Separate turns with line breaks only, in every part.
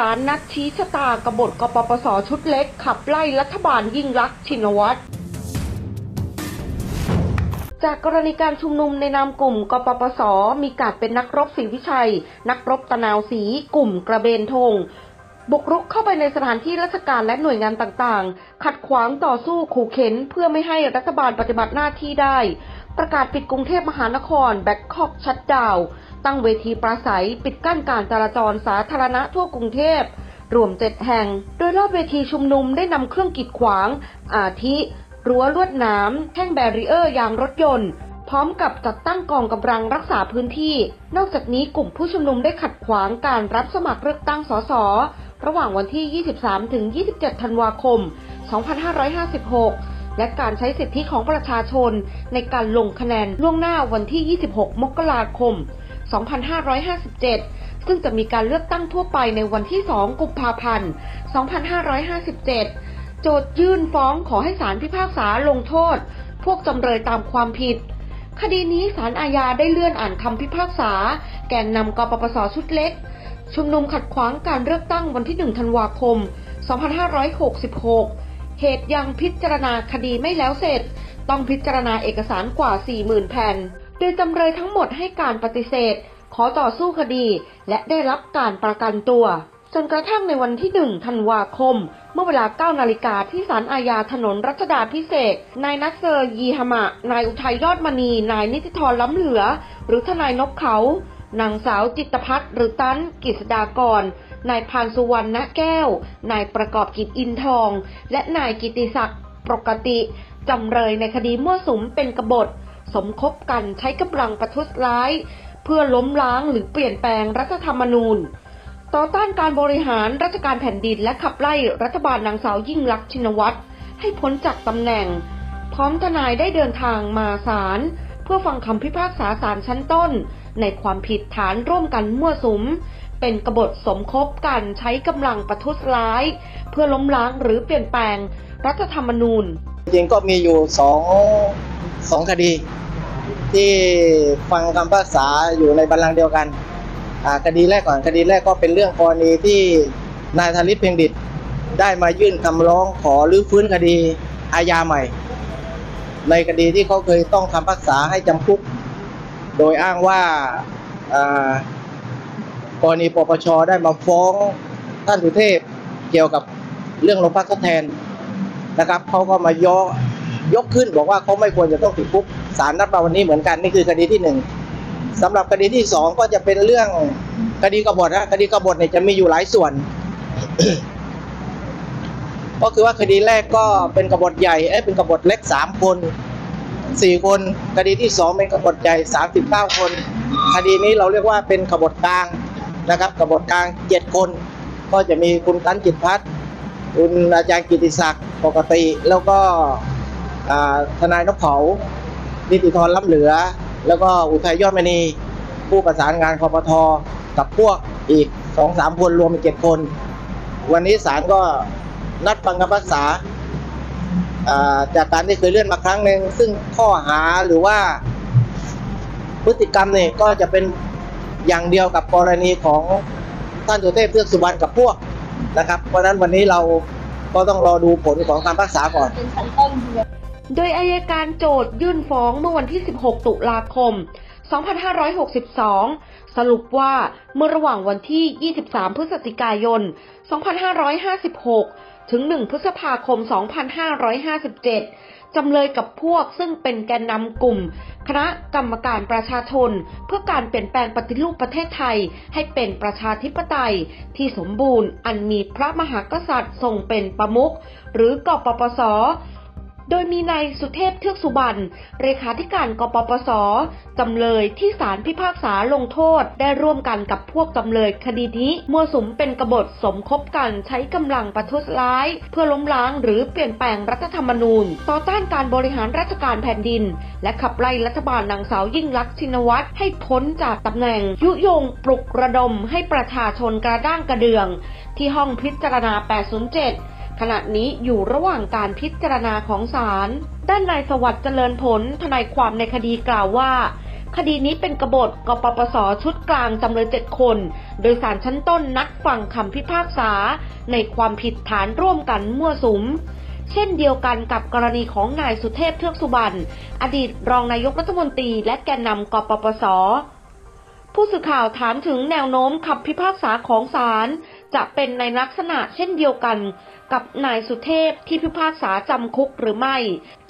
ศาลนัดชี้ชะตากบฏกปปสชุดเล็ก ขับไล่รัฐบาลยิ่งรักษณ์ชินวัตร จากกรณีการชุมนุมในนามกลุ่มกปปส มีการเป็นนักรบศรีวิชัย นักรบตะนาวสี กลุ่มกระเบนธง บุกรุกเข้าไปในสถานที่ราชการและหน่วยงานต่างๆ ขัดขวางต่อสู้ขู่เข็น เพื่อไม่ให้รัฐบาลปฏิบัติหน้าที่ได้ ประกาศปิดกรุงเทพมหานคร แบ็คคอกชัดดาวน์ ตั้งเวทีปราศัยปิดกั้นการจราจรสาธารณะทั่วกรุงเทพรวมเจ็ดแห่ง โดยรอบเวทีชุมนุมได้นำเครื่องกีดขวาง อาทิ รั้วลวดนามแท่งแบรีเออร์ยางรถยนต์ พร้อมกับจัดตั้งกองกำลังรักษาพื้นที่ นอกจากนี้กลุ่มผู้ชุมนุมได้ขัดขวางการรับสมัครเลือกตั้งสส ระหว่างวันที่ 23 ถึง 27 ธันวาคม 2556และการใช้สิทธิของประชาชนในการลงคะแนนล่วงหน้าวันที่ 26 มกราคม 2557 ซึ่งจะมีการเลือกตั้งทั่วไปในวันที่ 2 กุมภาพันธ์ 2557 โจทยื่นฟ้องขอให้ศาลพิพากษาลงโทษ พวกจำเลยตามความผิด คดีนี้ศาลอาญาได้เลื่อนอ่านคำพิพากษา แกนนำกปปสชุดเล็ก ชุมนุมขัดขวางการเลือกตั้งวันที่ 1 ธันวาคม 2566เหตุยังพิจารณาคดีไม่แล้วเสร็จ ต้องพิจารณาเอกสารกว่า 40,000 แผ่น โดยจำเลยทั้งหมดให้การปฏิเสธ ขอต่อสู้คดี และได้รับการประกันตัว จนกระทั่งในวันที่1ธันวาคม เมื่อเวลา 9 นาฬิกาที่ศาลอาญาถนนรัชดาพิเศษ นายนัสเซอร์ยีฮามะ นายอุทัยยอดมณี นายนิติธรล้ำเหลือ หรือทนายนกเขานางสาวจิตพัฒน์หรือตั้นกิษดากร นายพานสุวรรณแก้ว นายประกอบกิจอินทอง และนายกิติศักดิ์ปกติ จำเลยในคดีมั่วสุมเป็นกบฏ สมคบกันใช้กำลังประทุษร้าย เพื่อล้มล้างหรือเปลี่ยนแปลงรัฐธรรมนูญ ต่อต้านการบริหารราชการแผ่นดินและขับไล่รัฐบาลนางสาวยิ่งลักษณ์ชินวัตรให้พ้นจากตำแหน่ง พร้อมทนายได้เดินทางมาศาลเพื่อฟังคำพิพากษาศาลชั้นต้น ในความผิดฐานร่วมกันมั่วสุม เป็นกบฏสมคบกันใช้กำลังประทุษร้าย เพื่อล้มล้างหรือเปลี่ยนแปลงรัฐธรรมนูญ
จริงก็มีอยู่สองสองคดี ที่ฟังคำพิพากษาอยู่ในบัลลังก์เดียวกันคดีแรกก่อนคดีแรกก็เป็นเรื่องกรณีที่นายธนิตเพียงดิตได้มายื่นคำร้องขอรื้อฟื้นคดีอาญาใหม่ ในคดีที่เขาเคยต้องคำพิพากษาให้จำคุก โดยอ้างว่ากรณีปปชได้มาฟ้องท่านสุเทพเกี่ยวกับเรื่องโรงพักทดแทนนะครับเขาก็มายก ยกขึ้นบอกว่าเขาไม่ควรจะต้องติดคุกศาลนัดมาวันนี้เหมือนกันนี่คือคดีที่หนึ่งสำหรับคดีที่สองก็จะเป็นเรื่องคดีกบฏนะคดีกบฏเนี่ยจะมีอยู่หลายส่วน ก็คือว่าคดีแรกก็เป็นกบฏใหญ่เอ้เป็นกบฏเล็กสามคนสี่คน คดีที่สองเป็นกบฏใหญ่สามสิบเก้าคน คดีนี้เราเรียกว่าเป็นกบฏกลางนะครับกบฏกลางเจ็ดคน ก็จะมีคุณตันจิตพัฒน์คุณอาจารย์กิติศักดิ์ปกติแล้วก็ ทนายนกเขา นิติธรล้ำเหลือ แล้วก็อุทัยยอดมณีผู้ประสานงานคอปทกับพวกอีกสองสามคนรวมเป็นเจ็ดคน วันนี้ศาลก็นัดฟังคำพิพากษาจากการที่เคยเลื่อนมาครั้งหนึ่งซึ่งข้อหาหรือว่าพฤติกรรมเนี่ยก็จะเป็นอย่างเดียวกับกรณีของท่านสุเทพเทือกสุบรรณกับพวกนะครับ เพราะนั้นวันนี้เราก็ต้องรอดูผลของการรักษาก่อน
โดยอายการโจทยื่นฟ้องเมื่อวันที่ 16 ตุลาคม 2562 สรุปว่าเมื่อระหว่างวันที่ 23 พฤศจิกายน 2556 ถึง 1 พฤษภาคม 2557 จำเลยกับพวกซึ่งเป็นแกนนำกลุ่ม คณะกรรมการประชาชน เพื่อการเปลี่ยนแปลงปฏิรูปประเทศไทย ให้เป็นประชาธิปไตย ที่สมบูรณ์อันมีพระมหากษัตริย์ทรงเป็นประมุขหรือกปปส โดยมีนายสุเทพเทือกสุบรรณเลขาธิการกปปสจำเลยที่ศาลพิพากษาลงโทษได้ร่วมกันกับพวกจำเลยคดีนี้มั่วสุมเป็นกบฏสมคบกันใช้กำลังประทุษร้าย เพื่อล้มล้างหรือเปลี่ยนแปลงรัฐธรรมนูญ ต่อต้านการบริหารราชการแผ่นดิน และขับไล่รัฐบาลนางสาวยิ่งลักษณ์ชินวัตรให้พ้นจากตำแหน่ง ยุยงปลุกระดมให้ประชาชนกระด้างกระเดือง ที่ห้องพิจารณา 807 ขณะนี้อยู่ระหว่างการพิจารณาของศาล ด้านนายสวัสดิ์เจริญผล ทนายความในคดีกล่าวว่า คดีนี้เป็นกบฏกปปสชุดกลางจำเลยเจ็ดคน โดยสารชั้นต้นนัดฟังคำพิพากษา ในความผิดฐานร่วมกันมั่วสุม เช่นเดียวกันกับกรณีของนายสุเทพเทือกสุบรรณอดีตรองนายกรัฐมนตรีและแกนนำกปปสผู้สื่อข่าวถามถึงแนวโน้มคำพิพากษาของศาล จะเป็นในลักษณะเช่นเดียวกันกับนายสุเทพที่พิพากษาจำคุกหรือไม่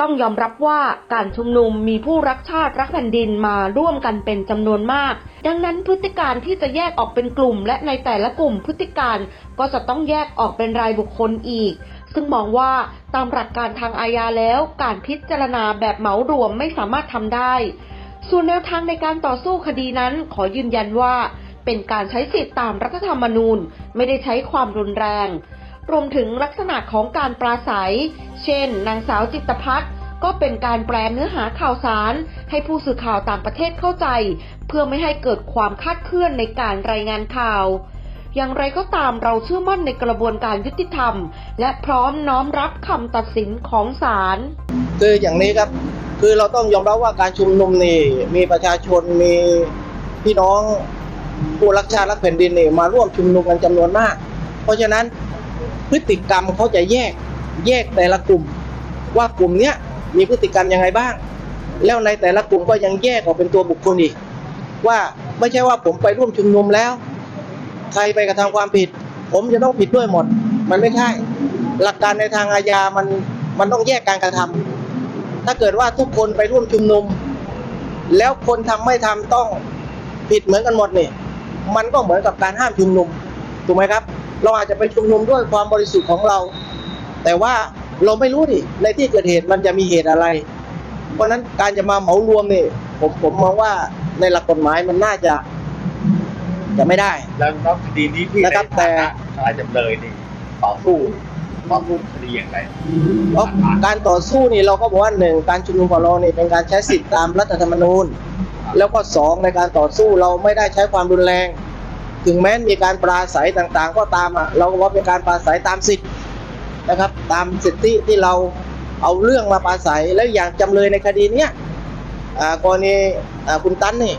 ต้องยอมรับว่าการชุมนุมมีผู้รักชาติรักแผ่นดินมาร่วมกันเป็นจำนวนมาก ดังนั้นพฤติการที่จะแยกออกเป็นกลุ่ม และในแต่ละกลุ่มพฤติการก็จะต้องแยกออกเป็นรายบุคคลอีก ซึ่งมองว่าตามหลักการทางอาญาแล้ว การพิจารณาแบบเหมารวมไม่สามารถทำได้ ส่วนแนวทางในการต่อสู้คดีนั้นขอยืนยันว่า เป็นการใช้สิทธิตามรัฐธรรมนูญไม่ได้ใช้ความรุนแรง รวมถึงลักษณะของการปราศัย เช่น นางสาวจิตพัฒน์ก็เป็นการแปลเนื้อหาข่าวสาร ให้ผู้สื่อข่าวต่างประเทศเข้าใจ เพื่อไม่ให้เกิดความคาดเคลื่อนในการรายงานข่าว อย่างไรก็ตามเราเชื่อมั่นในกระบวนการยุติธรรม และพร้อมน้อมรับคำตัดสินของศาล
คืออย่างนี้ครับคือเราต้องยอมรับว่าการชุมนุมนี่มีประชาชนมีพี่น้อง ผู้รักชาติรักแผ่นดินนี่มาร่วมชุมนุมกันจำนวนมาก เพราะฉะนั้นพฤติกรรมเขาจะแยกแยกแต่ละกลุ่ม ว่ากลุ่มเนี้ยมีพฤติกรรมยังไงบ้าง แล้วในแต่ละกลุ่มก็ยังแยกออกเป็นตัวบุคคลอีก ว่าไม่ใช่ว่าผมไปร่วมชุมนุมแล้ว ใครไปกระทำความผิด ผมจะต้องผิดด้วยหมด มันไม่ใช่หลักการในทางอาญามันมันต้องแยกการกระทำถ้าเกิดว่าทุกคนไปร่วมชุมนุม แล้วคนทำไม่ทำต้องผิดเหมือนกันหมดนี่ มันก็เหมือนกับการห้ามชุมนุมถูกไหมครับ เราอาจจะไปชุมนุมด้วยความบริสุทธิ์ของเรา แต่ว่าเราไม่รู้ดิในที่เกิดเหตุมันจะมีเหตุอะไร เพราะฉะนั้นการจะมาเหมารวมนี่ผมผมมองว่าในหลักกฎหมายมันน่าจะจะไม่ได้
แล้วแล้วคดีนี้พี่
นะครับ
ในฐา
แต่
ทนายจำเลยนี่ต่อสู้ต่อสู้คดีอย่างไร
เพราะการต่อสู้นี่เราก็บอกว่าหนึ่งการชุมนุมของเราเนี่ยเป็นการใช้สิทธิตามรัฐธรรมนูญ แล้วก็สองในการต่อสู้เราไม่ได้ใช้ความรุนแรง ถึงแม้มีการปราศัยต่างๆ ก็ตามอะเราก็ว่าเป็นการปราศัยตามสิทธินะครับ ตามสิทธิที่เราเอาเรื่องมาปราศัยแล้วอย่างจำเลยในคดีเนี้ยกรณีคุณตั้นนี่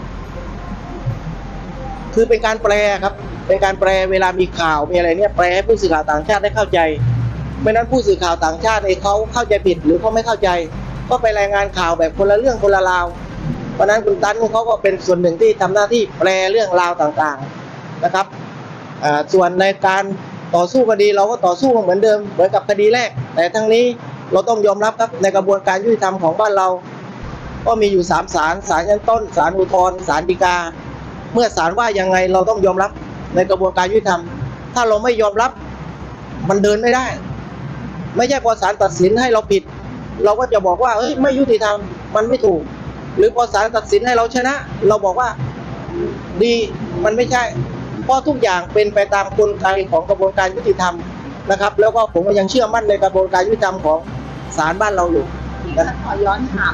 คือเป็นการแปลครับ เป็นการแปลเวลามีข่าวมีอะไรเนี่ยแปลให้ผู้สื่อข่าวต่างชาติได้เข้าใจไม่นั้นผู้สื่อข่าวต่างชาติเองเขาเข้าใจผิดหรือเขาไม่เข้าใจ ก็ไปรายงานข่าวแบบคนละเรื่องคนละราว เพราะนั้นคุณตันเขาก็เป็นส่วนหนึ่งที่ทำหน้าที่แปลเรื่องราวต่างๆนะครับส่วนในการต่อสู้คดีเราก็ต่อสู้เหมือนเดิมเหมือนกับคดีแรก แต่ทั้งนี้เราต้องยอมรับครับในกระบวนการยุติธรรมของบ้านเรา ก็มีอยู่สามศาลศาลชั้นต้นศาลอุทธรณ์ศาลฎีกา เมื่อศาลว่ายังไงเราต้องยอมรับในกระบวนการยุติธรรม ถ้าเราไม่ยอมรับมันเดินไม่ได้ ไม่ใช่พอศาลตัดสินให้เราผิด เราก็จะบอกว่าเอ้ยไม่ยุติธรรมมันไม่ถูก หรือพอศาลตัดสินให้เราชนะ เราบอกว่าดีมันไม่ใช่ เพราะทุกอย่างเป็นไปตามกลไกของกระบวนการยุติธรรมนะครับ แล้วก็ผมก็ยังเชื่อมั่นในกระบวนการยุติธรรมของศาลบ้านเราอยู่นะ
ขอย้อนถาม